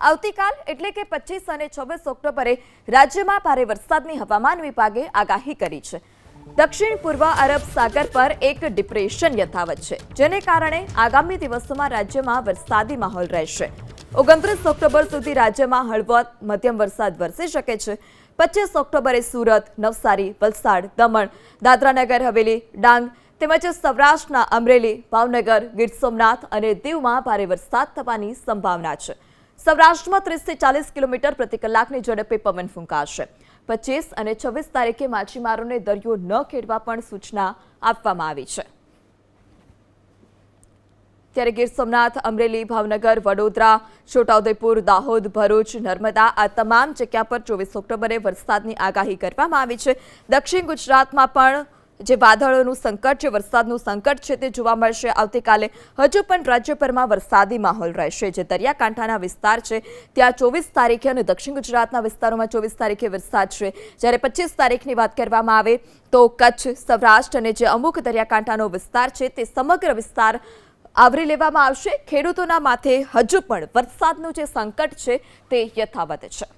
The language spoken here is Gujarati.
આવતીકાલ એટલે કે પચીસ અને છવ્વીસ ઓક્ટોબરે રાજ્યમાં ભારે વરસાદની હવામાન વિભાગે આગાહી કરી છે. દક્ષિણ પૂર્વ અરબ સાગર પર એક ડિપ્રેશન યથાવત છે, જેને કારણે આગામી દિવસોમાં રાજ્યમાં વરસાદી માહોલ રહેશે. ઓગણત્રીસ ઓક્ટોબર સુધી રાજ્યમાં હળવદ મધ્યમ વરસાદ વરસી શકે છે. પચીસ ઓક્ટોબરે સુરત, નવસારી, વલસાડ, દમણ, દાદરાનગર, હવેલી, ડાંગ તેમજ સૌરાષ્ટ્રના અમરેલી, ભાવનગર, ગીર સોમનાથ અને દીવમાં ભારે વરસાદ થવાની સંભાવના છે. સૌરાષ્ટ્રમાં ત્રીસથી ચાલીસ કિલોમીટર પ્રતિ કલાકની ઝડપે પવન ફૂંકાશે. પચીસ અને છવ્વીસ તારીખે માછીમારોને દરિયો ન ખેડવા પણ સૂચના આપવામાં આવી છે. ત્યારે ગીર સોમનાથ, અમરેલી, ભાવનગર, વડોદરા, છોટાઉદેપુર, દાહોદ, ભરૂચ, નર્મદા આ તમામ જગ્યા પર ચોવીસ ઓક્ટોબરે વરસાદની આગાહી કરવામાં આવી છે. દક્ષિણ ગુજરાતમાં પણ જે વાદળોનું સંકટ છે વરસાદનું સંકટ છે તે જોવા મળશે. આવતીકાલે હજુ પણ રાજ્યભરમાં વરસાદી માહોલ રહેશે. જે દરિયાકાંઠાના વિસ્તાર છે, ત્યાં ચોવીસ તારીખે અને દક્ષિણ ગુજરાતના વિસ્તારોમાં ચોવીસ તારીખે વરસાદ છે. જ્યારે પચીસ તારીખની વાત કરવામાં આવે તો કચ્છ, સૌરાષ્ટ્ર અને જે અમુક દરિયાકાંઠાનો વિસ્તાર છે તે સમગ્ર વિસ્તાર આવરી લેવામાં આવશે. ખેડૂતોના માથે હજુ પણ વરસાદનું જે સંકટ છે તે યથાવત છે.